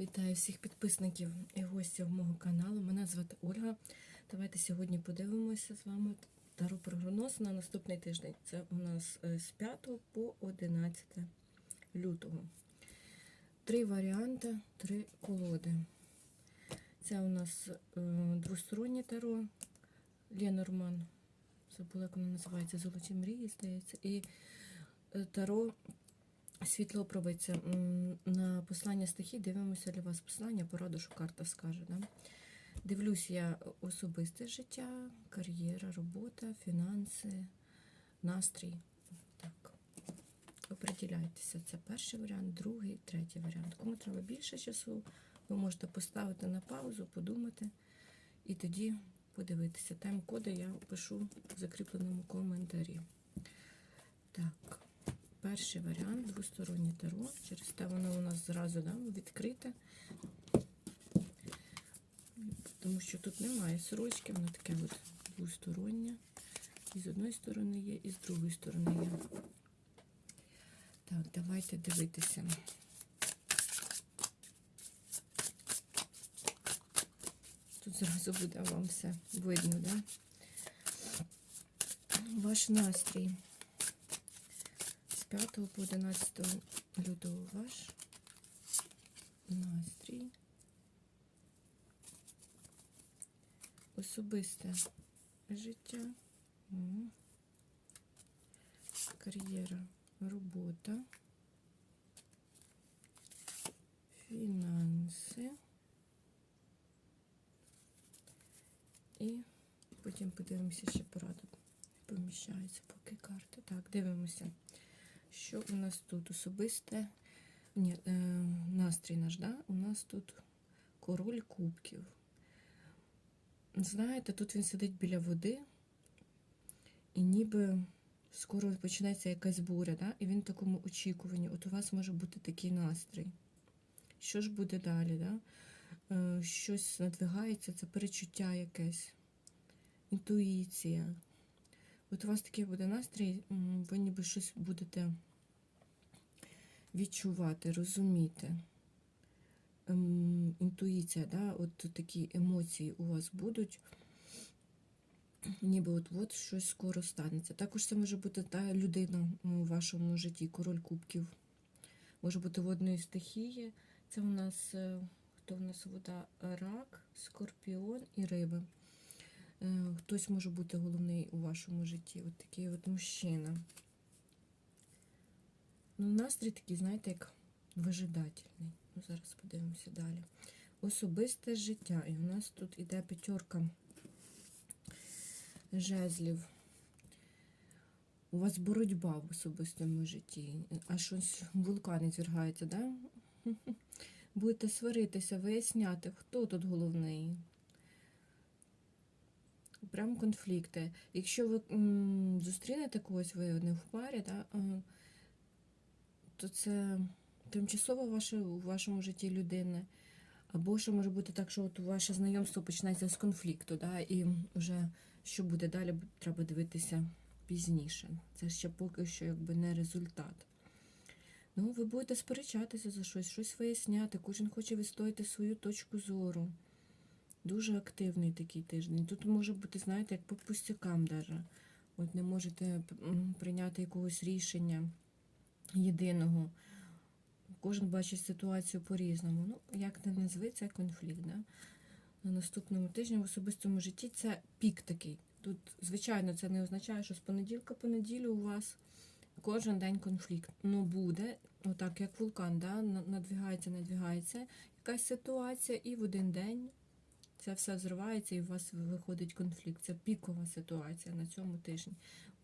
Вітаю всіх підписників і гостів мого каналу. Мене звати Ольга. Давайте сьогодні подивимося з вами таро прогноз на наступний тиждень. Це у нас е, з 5 по 11 лютого. Три варіанти, три колоди. Це у нас е, двостороннє таро Ленорман. Забула, як воно називається Золоті мрії, здається. І е, таро Світло пробиться на послання стихій. Дивимося для вас послання, пораду, що карта скаже. Да? Дивлюсь я особисте життя, кар'єра, робота, фінанси, настрій. Так. Оприділяйтеся. Це перший варіант, другий, третій варіант. Кому треба більше часу, ви можете поставити на паузу, подумати і тоді подивитися. Тайм-коди я пишу в закріпленому коментарі. Так. Перший варіант двостороннє таро. Через те воно у нас зразу да, відкрите. Тому що тут немає сорочки, воно таке от двостороннє. І з одної сторони є, і з другої сторони є. Так, давайте дивитися. Тут зразу буде вам все видно, да? Ваш настрій. З 5 по 11 лютого ваш настрій. Особисте життя. Кар'єра, робота. Фінанси. І потім подивимося ще пораду. Поміщається поки карти. Так, дивимося. Що у нас тут особисте? Ні, е, настрій наш, да? У нас тут король кубків. Знаєте, тут він сидить біля води, і ніби скоро почнеться якась буря, да? і він в такому очікуванні. От у вас може бути такий настрій. Що ж буде далі? Да? Е, щось надвигається, це перечуття якесь, інтуїція. От у вас такий буде настрій, ви ніби щось будете відчувати, розуміти. Ем, інтуїція, да? от такі емоції у вас будуть, ніби от от щось скоро станеться. Також це може бути та людина у вашому житті, король кубків. Може бути водної стихії. Це у нас е, хто у нас вода? Рак, скорпіон і риби. Е, Хтось може бути головний у вашому житті. От такий от мужчина. Ну, настрій такий, знаєте, як вижидательний. Ну, зараз подивимося далі. Особисте життя. І у нас тут іде п'ятерка жезлів. У вас боротьба в особистому житті. А щось вулкани звергається, да? Будете сваритися, виясняти, хто тут головний. Прям конфлікти. Якщо ви зустрінете когось, ви не в парі, да, то це тимчасово ваше, у вашому житті людини. Або ще може бути так, що от ваше знайомство починається з конфлікту, да, і вже що буде далі, треба дивитися пізніше. Це ще поки що якби не результат. Ну, ви будете сперечатися за щось, щось виясняти. Кожен хоче відстояти свою точку зору. Дуже активний такий тиждень. Тут може бути, знаєте, як по пустякам даже. От не можете прийняти якогось рішення єдиного. Кожен бачить ситуацію по-різному. Ну, як не назви, це конфлікт. Да? На наступному тижні в особистому житті це пік такий. Тут, звичайно, це не означає, що з понеділка по неділю у вас кожен день конфлікт. Ну, буде, отак, як вулкан, да? на- надвигається, надвигається якась ситуація, і в один день це все зривається, і у вас виходить конфлікт. Це пікова ситуація на цьому тижні.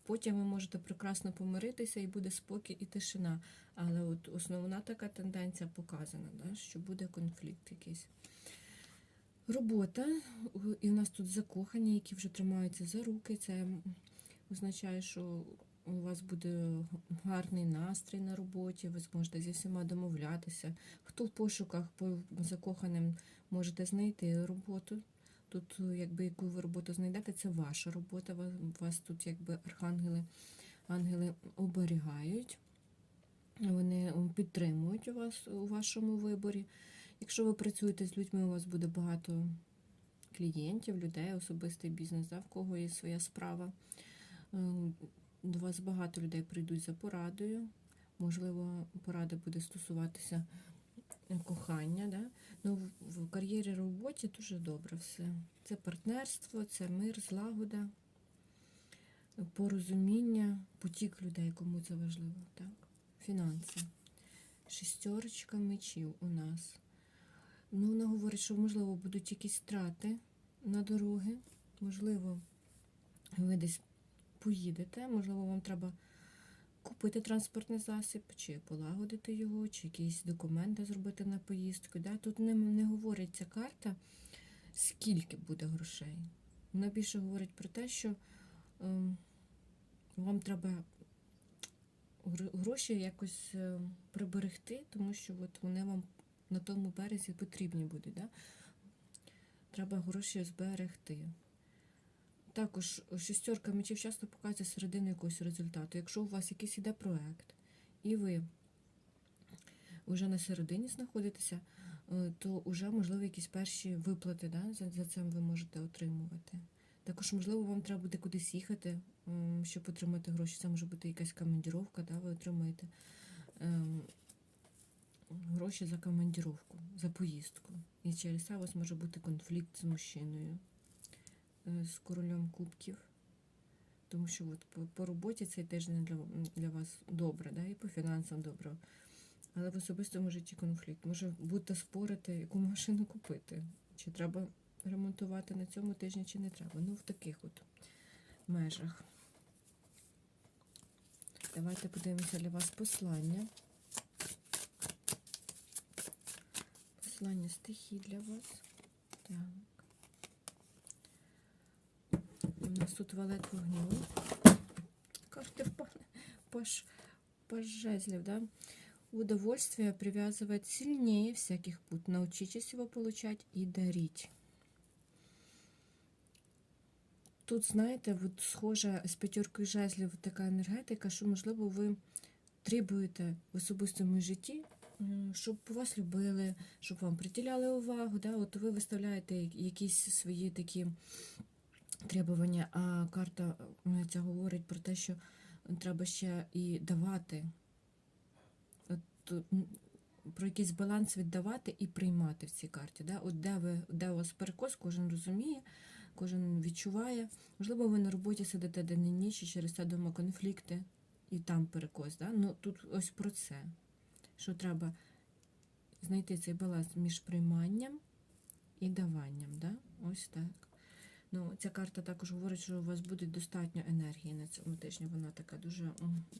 Потім ви можете прекрасно помиритися і буде спокій і тишина. Але от основна така тенденція показана, да, що буде конфлікт якийсь. Робота. І в нас тут закохані, які вже тримаються за руки. Це означає, що у вас буде гарний настрій на роботі, ви зможете зі всіма домовлятися. Хто в пошуках по закоханим можете знайти роботу. Тут, якби яку ви роботу знайдете, це ваша робота. Вас, тут якби архангели, ангели оберігають. Вони підтримують вас у вашому виборі. Якщо ви працюєте з людьми, у вас буде багато клієнтів, людей, особистий бізнес, да, в кого є своя справа. До вас багато людей прийдуть за порадою. Можливо, порада буде стосуватися е, кохання. Да? Ну, в- кар'єрі роботі дуже добре все. Це партнерство, це мир, злагода, порозуміння, потік людей, кому це важливо. Так? Фінанси. Шестерочка мечів у нас. Ну, вона говорить, що можливо будуть якісь втрати на дороги. Можливо, ви десь поїдете, можливо, вам треба купити транспортний засіб, чи полагодити його, чи якісь документи зробити на поїздку. Да? Тут не, не говорить ця карта, скільки буде грошей. Вона більше говорить про те, що ем, вам треба гроші якось е, приберегти, тому що от вони вам на тому березі потрібні будуть. Да? Треба гроші зберегти. Також шестерка мечів часто показує середину якогось результату. Якщо у вас якийсь іде проект, і ви вже на середині знаходитеся, е, то вже можливо якісь перші виплати да, за, за це ви можете отримувати. Також, можливо, вам треба буде кудись їхати, щоб отримати гроші. Це може бути якась командіровка, да, ви отримаєте ем, гроші за командіровку, за поїздку. І через це у вас може бути конфлікт з мужчиною, з королем кубків. Тому що от по, роботі цей тиждень для, для вас добре, да, і по фінансам добре. Але в особистому житті конфлікт. Може бути спорити, яку машину купити. Чи треба ремонтувати на цьому тижні, чи не треба. Ну, в таких от межах. Давайте подивимося для вас послання. Послання стихій для вас. Так. У нас тут валет вогню. Карти впали. Паш, паш да? Удовольствие привязывает сильнее всяких пут. Научитесь его получать и дарить. Тут, знаєте, от схожа з п'ятеркою жезлів така енергетика, що, можливо, ви требуєте в особистому житті, щоб вас любили, щоб вам приділяли увагу. Да? От ви виставляєте якісь свої такі требування, а карта е, ця говорить про те, що треба ще і давати. От, про якийсь баланс віддавати і приймати в цій карті. Да? От де, ви, де у вас перекос, кожен розуміє, кожен відчуває. Можливо, ви на роботі сидите день і ніч, і через це дома конфлікти, і там перекос. Да? Ну, тут ось про це. Що треба знайти цей баланс між прийманням і даванням. Да? Ось так. Ну, ця карта також говорить, що у вас буде достатньо енергії на цьому тижні. Вона така дуже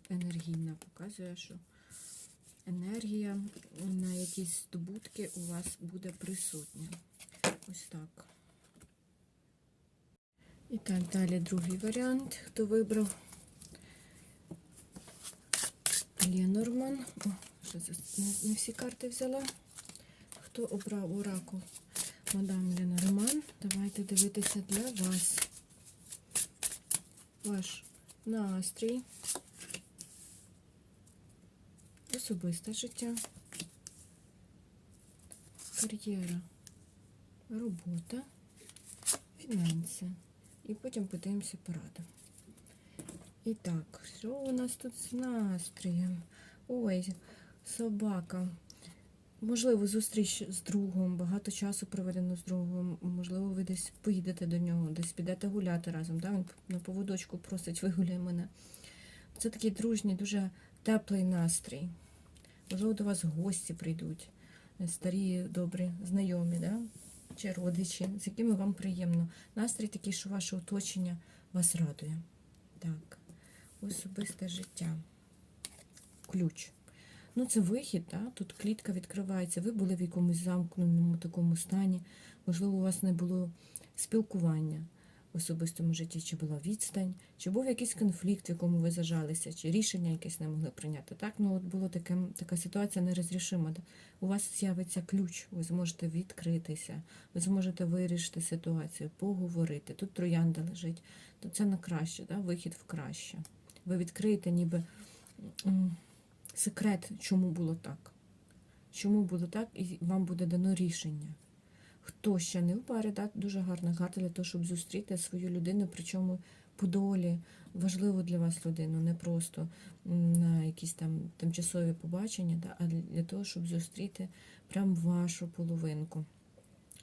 енергійна, показує, що енергія на якісь здобутки у вас буде присутня. Ось так. І так, далі другий варіант. Хто вибрав? Ленорман. О, що це? Не, всі карти взяла. Хто обрав оракул? Мадам Ленорман. Давайте дивитися для вас. Ваш настрій. Особисте життя. Кар'єра. Робота. Фінанси. І потім подивимося пораду. І так, що у нас тут з настроєм? Ой, собака. Можливо, зустріч з другом, багато часу проведено з другом. Можливо, ви десь поїдете до нього, десь підете гуляти разом. Да? Він на поводочку просить, вигуляй мене. Це такий дружній, дуже теплий настрій. Можливо, до вас гості прийдуть, старі, добрі, знайомі, да? чи родичі, з якими вам приємно. Настрій такий, що ваше оточення вас радує. Так, особисте життя. Ключ. Ну, це вихід, да? тут клітка відкривається. Ви були в якомусь замкненому такому стані. Можливо, у вас не було спілкування в особистому житті, чи була відстань, чи був якийсь конфлікт, в якому ви зажалися, чи рішення якесь не могли прийняти. Так, ну от було таке, така ситуація нерозрішима. У вас з'явиться ключ, ви зможете відкритися, ви зможете вирішити ситуацію, поговорити. Тут троянда лежить, тут це на краще, да? вихід в краще. Ви відкриєте ніби секрет, чому було так. чому було так, і вам буде дано рішення. Хто ще не в парі, так, дуже гарна карта для того, щоб зустріти свою людину, причому по долі важливу для вас людину, не просто на якісь там тимчасові побачення, да, а для того, щоб зустріти прям вашу половинку.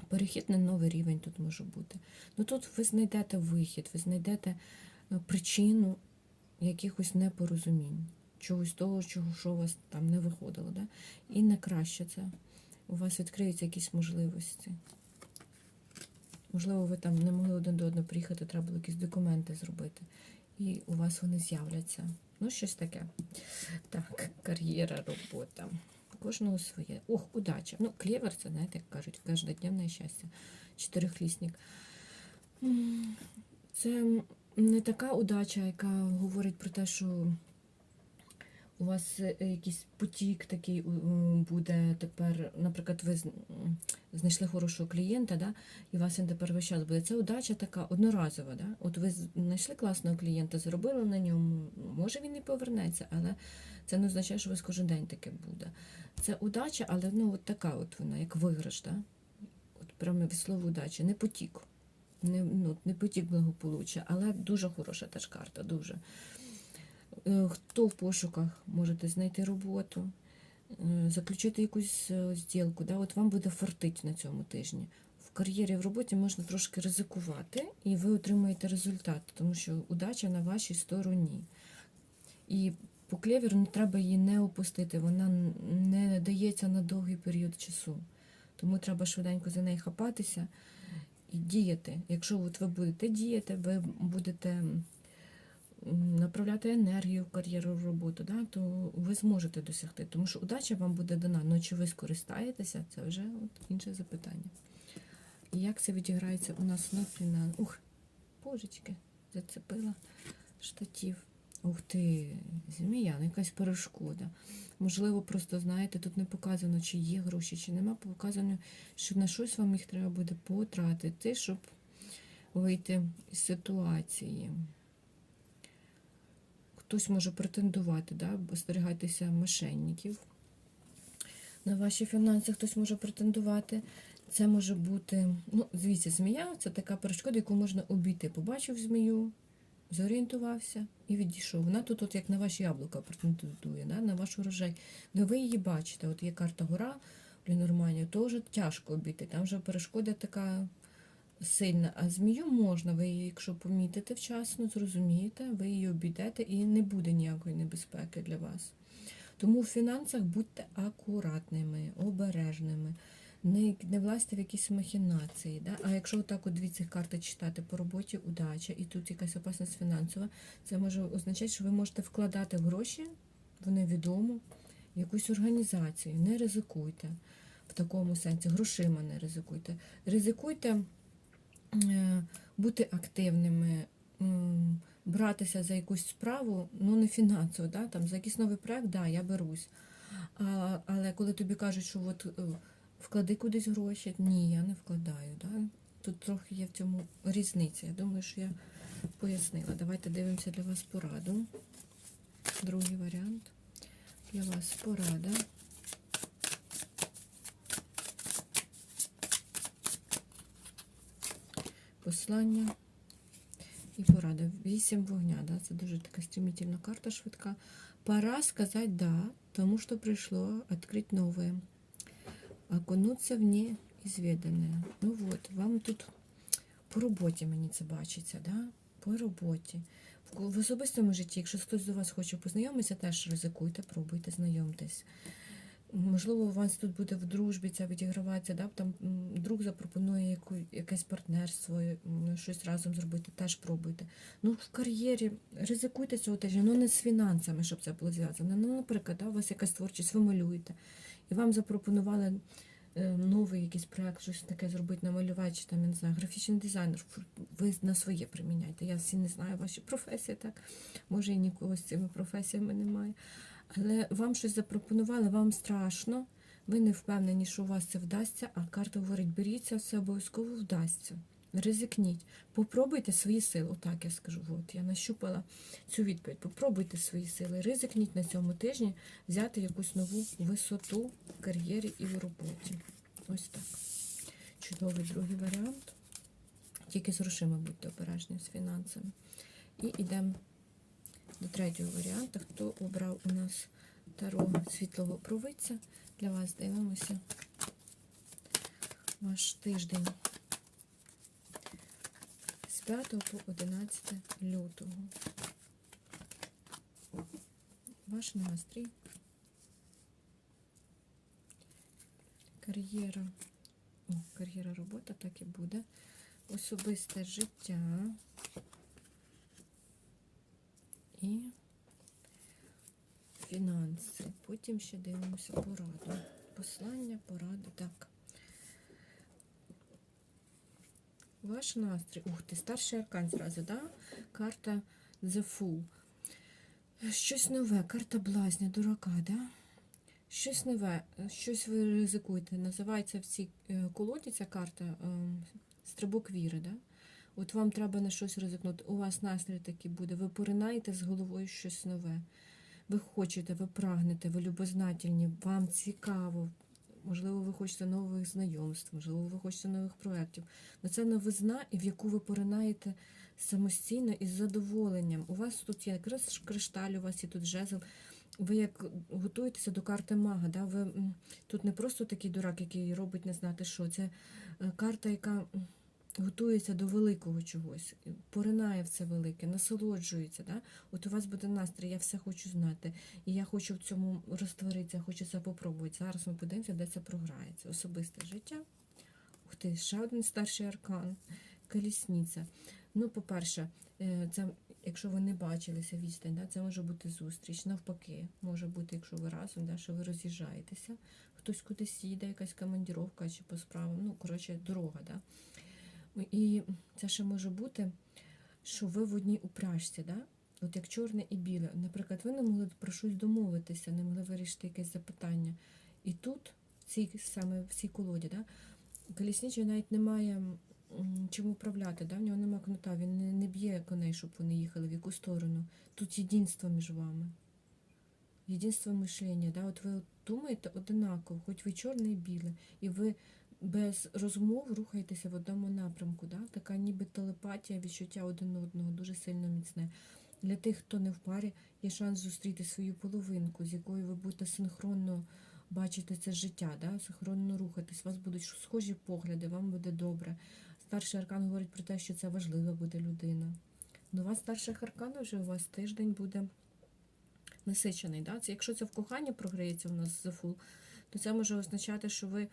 Перехід на новий рівень тут може бути. Ну тут ви знайдете вихід, ви знайдете е, причину якихось непорозумінь, чогось того, чого що у вас там не виходило. Да? І не краще це. У вас відкриються якісь можливості. Можливо, ви там не могли один до одного приїхати, треба було якісь документи зробити. І у вас вони з'являться. Ну, щось таке. Так, кар'єра, робота. Кожного своє. Ох, удача. Ну, клєвер, це, знаєте, як кажуть, кожнодневне щастя. Чотирихлісник. Це не така удача, яка говорить про те, що у вас е, якийсь потік такий буде тепер, наприклад, ви знайшли хорошого клієнта, да, і у вас він тепер весь час буде. Це удача така одноразова. Да? От ви знайшли класного клієнта, заробили на ньому, може він і повернеться, але це не означає, що у вас кожен день таке буде. Це удача, але ну, от така от вона, як виграш. Да? От прямо від слова удача, не потік. Не, ну, не потік благополуччя, але дуже хороша теж карта, дуже. Е, Хто в пошуках можете знайти роботу, е, заключити якусь е, зділку, да? от вам буде фартить на цьому тижні. В кар'єрі в роботі можна трошки ризикувати, і ви отримаєте результат, тому що удача на вашій стороні. І по клєвіру не треба її не опустити, вона не дається на довгий період часу. Тому треба швиденько за неї хапатися і діяти. Якщо от ви будете діяти, ви будете направляти енергію в кар'єру в роботу, да, то ви зможете досягти. Тому що удача вам буде дана. Ну чи ви скористаєтеся, це вже от інше запитання. І як це відіграється у нас на фінал? Ух, божечки, зацепила штатів. Ух ти, змія, якась перешкода. Можливо, просто знаєте, тут не показано, чи є гроші, чи нема. Показано, що на щось вам їх треба буде потратити, щоб вийти з ситуації. Хтось може претендувати, да? остерігайтеся мошенників. На ваші фінанси хтось може претендувати. Це може бути, ну, звідси, змія це така перешкода, яку можна обійти. Побачив змію, зорієнтувався і відійшов. Вона тут, от як на ваші яблука претендує, да? на ваш урожай. Ну ви її бачите, от є карта гора в Норманії, вже тяжко обійти. Там вже перешкода така сильна. А змію можна, ви її, якщо помітите вчасно, зрозумієте, ви її обійдете і не буде ніякої небезпеки для вас. Тому в фінансах будьте акуратними, обережними, не, не влазьте в якісь махінації. Да? А якщо отак от дві цих карти читати по роботі, удача, і тут якась опасність фінансова, це може означати, що ви можете вкладати гроші в невідому в якусь організацію. Не ризикуйте в такому сенсі, грошима не ризикуйте. Ризикуйте бути активними, братися за якусь справу, ну не фінансово, да, там, за якийсь новий проект, да, я берусь. А, але коли тобі кажуть, що от, е, вклади кудись гроші, ні, я не вкладаю. Да? Тут трохи є в цьому різниця. Я думаю, що я пояснила. Давайте дивимося для вас пораду. Другий варіант. Для вас порада. Послання і порада. Вісім вогня. Да? Це дуже така стремительна карта швидка. Пора сказати да, тому що прийшло відкрити нове. Окунуться в неізвідане. Ну от, вам тут по роботі мені це бачиться, да? по роботі. В особистому житті, якщо хтось до вас хоче познайомитися, теж ризикуйте, пробуйте, знайомтесь. Можливо, у вас тут буде в дружбі це відіграватися, да? там друг запропонує яку, якесь партнерство, щось разом зробити, теж пробуйте. Ну, в кар'єрі ризикуйте цього тижня, ну не з фінансами, щоб це було зв'язано. Ну, наприклад, да, у вас якась творчість, ви малюєте, і вам запропонували е, новий якийсь проект, щось таке зробити, намалювати, чи там, я не знаю, графічний дизайнер, ви на своє приміняйте. Я всі не знаю ваші професії, так, може і нікого з цими професіями немає. Але вам щось запропонували, вам страшно, ви не впевнені, що у вас це вдасться, а карта говорить, беріться, все обов'язково вдасться. ризикніть. Попробуйте свої сили. Отак я скажу. От я нащупала цю відповідь. Попробуйте свої сили. Ризикніть на цьому тижні взяти якусь нову висоту в кар'єрі і в роботі. Ось так. Чудовий другий варіант. Тільки з грошима будьте обережні з фінансами. І йдемо до третього варіанту. Хто обрав у нас таро світлого провидця? Для вас дивимося ваш тиждень з 5 по 11 лютого. Ваш настрій. Кар'єра. О, кар'єра робота так і буде. Особисте життя. І фінанси. Потім ще дивимося пораду. Послання, поради. Так. Ваш настрій. Ух ти, старший аркан зразу, да? Карта The Fool. Щось нове, карта блазня, дурака, да? Щось нове, щось ви ризикуєте. Називається в цій е, колоді ця карта е, стрибок віри, да? От вам треба на щось ризикнути. У вас настрій такий буде. Ви поринаєте з головою щось нове. Ви хочете, ви прагнете, ви любознательні, вам цікаво. Можливо, ви хочете нових знайомств, можливо, ви хочете нових проєктів. Але це новизна, в яку ви поринаєте самостійно і з задоволенням. У вас тут є якраз кришталь, у вас є тут жезл. Ви як готуєтеся до карти мага, да? ви тут не просто такий дурак, який робить не знати що. Це е, карта, яка готується до великого чогось, поринає в це велике, насолоджується. Да? От у вас буде настрій, я все хочу знати. І я хочу в цьому розтворитися, хочу це попробувати. Зараз ми подивимося, де це програється. Особисте життя. Ух ти, ще один старший аркан, колісниця. Ну, по-перше, е, це, якщо ви не бачилися відстань, да, це може бути зустріч. Навпаки, може бути, якщо ви разом, да, що ви роз'їжджаєтеся, хтось кудись їде, якась командіровка чи по справам. Ну, коротше, дорога. Да? І це ще може бути, що ви в одній упряжці, да? от як чорне і біле. Наприклад, ви не могли про щось домовитися, не могли вирішити якесь запитання. І тут, в цій, саме в цій колоді, да? колісничий навіть не має чим управляти, да? в нього немає кнута, він не, не б'є коней, щоб вони їхали в яку сторону. Тут єдинство між вами. Єдинство мишлення. Да? От ви думаєте одинаково, хоч ви чорне і біле, і ви без розмов рухаєтеся в одному напрямку. Да? Така ніби телепатія, відчуття один одного, дуже сильно міцне. Для тих, хто не в парі, є шанс зустріти свою половинку, з якою ви будете синхронно бачити це життя, да? синхронно рухатись. У вас будуть схожі погляди, вам буде добре. Старший аркан говорить про те, що це важлива буде людина. Нова старших аркана вже у вас тиждень буде насичений. Да? Якщо це в коханні програється у нас за фул, то це може означати, що ви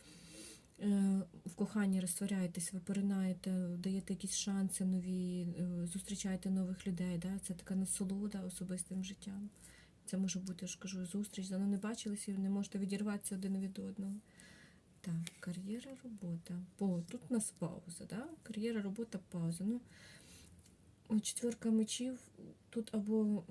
в коханні розтворяєтесь, ви поринаєте, даєте якісь шанси нові, е, зустрічаєте нових людей. Да? Це така насолода особистим життям. Це може бути, я ж кажу, зустріч, давно не бачилися і не можете відірватися один від одного. Так, кар'єра, робота. О, тут у нас пауза, да? Кар'єра, робота, пауза. Ну, четверка мечів тут або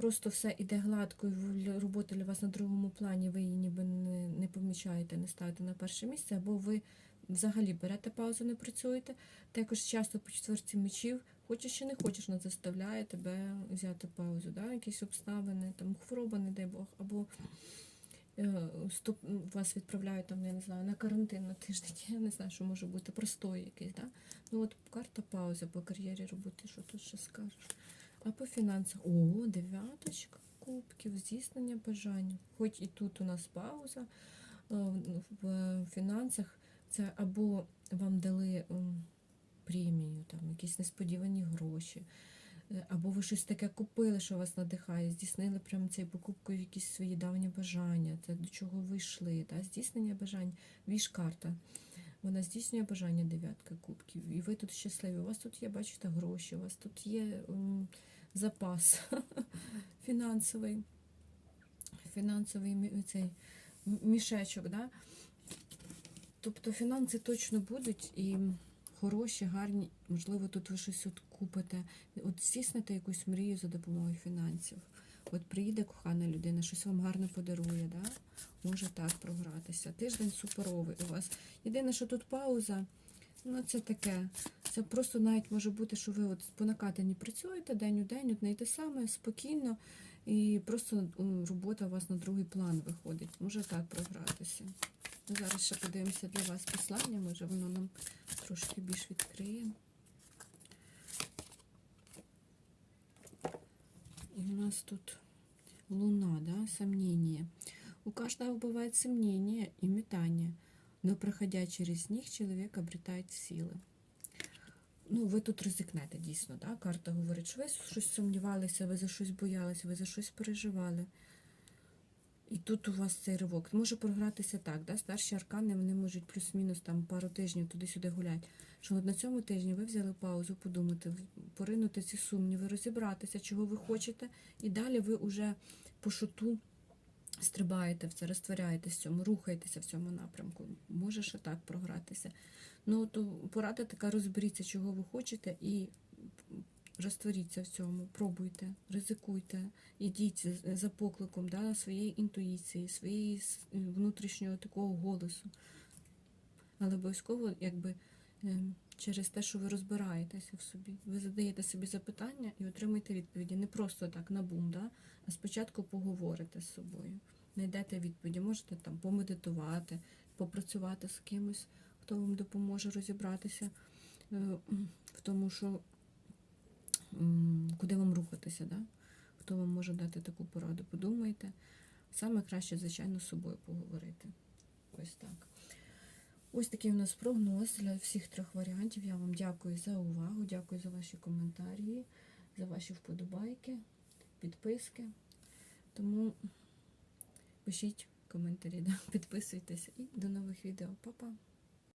просто все іде гладко, і робота для вас на другому плані, ви її ніби не, не помічаєте, не ставите на перше місце, або ви взагалі берете паузу, не працюєте. Також часто по четверці мечів, хочеш чи не хочеш, не заставляє тебе взяти паузу, да? якісь обставини, там хвороба, не дай Бог, або е, стоп, вас відправляють там, я не знаю, на карантин на тиждень, я не знаю, що може бути, простой якийсь, да? Ну от карта пауза по кар'єрі роботи, що тут ще скажеш. А по фінансах, о, дев'яточка кубків, здійснення бажань. Хоч і тут у нас пауза е, в фінансах, це або вам дали премію, там якісь несподівані гроші, е, або ви щось таке купили, що вас надихає, здійснили прямо цією покупкою якісь свої давні бажання, це до чого ви йшли. Да? Здійснення бажань, віж карта. Вона здійснює бажання дев'ятка кубків. І ви тут щасливі. У вас тут є, бачите, гроші, у вас тут є м, запас фінансовий, фінансовий цей мішечок. Да? Тобто фінанси точно будуть і хороші, гарні. Можливо, тут ви щось от купите. От здійсните якусь мрію за допомогою фінансів. От приїде кохана людина, щось вам гарно подарує, да? може так програтися. Тиждень суперовий у вас. Єдине, що тут пауза, Ну, це таке. Це просто навіть може бути, що ви от по накатанні працюєте день у день, одне й те саме, спокійно, і просто робота у вас на другий план виходить. Може так програтися. Зараз ще подивимося для вас послання, може воно нам трошки більш відкриє. У нас тут луна, да, сомнение. У каждого бывает сомнение и метание, но проходя через них, человек обретает силы. Ну, ви тут ризикнете дійсно, да? Карта говорить, що ви щось сумнівалися, ви за щось боялися, ви за щось переживали. І тут у вас цей ривок. Може програтися так, да? старші аркани вони можуть плюс-мінус там пару тижнів туди-сюди гулять. Що от на цьому тижні ви взяли паузу, подумати, поринути ці сумніви, розібратися, чого ви хочете, і далі ви вже по шуту стрибаєте в це, розтворяєтесь в цьому, рухаєтеся в цьому напрямку. Може ще так програтися. Ну, то порада така, розберіться, чого ви хочете, і розтворіться в цьому, пробуйте, ризикуйте, ідіть за- покликом да, своєї інтуїції, своєї внутрішнього такого голосу. Але обов'язково, якби ем, через те, що ви розбираєтеся в собі, ви задаєте собі запитання і отримуєте відповіді. Не просто так на бум, да? а спочатку поговорите з собою. Знайдете відповіді, можете там помедитувати, попрацювати з кимось, хто вам допоможе розібратися е, в тому, що куди вам рухатися, да? хто вам може дати таку пораду. Подумайте. Саме краще, звичайно, з собою поговорити. Ось так. Ось такий у нас прогноз для всіх трьох варіантів. Я вам дякую за увагу, дякую за ваші коментарі, за ваші вподобайки, підписки. Тому пишіть коментарі, да? підписуйтесь і до нових відео. Па-па!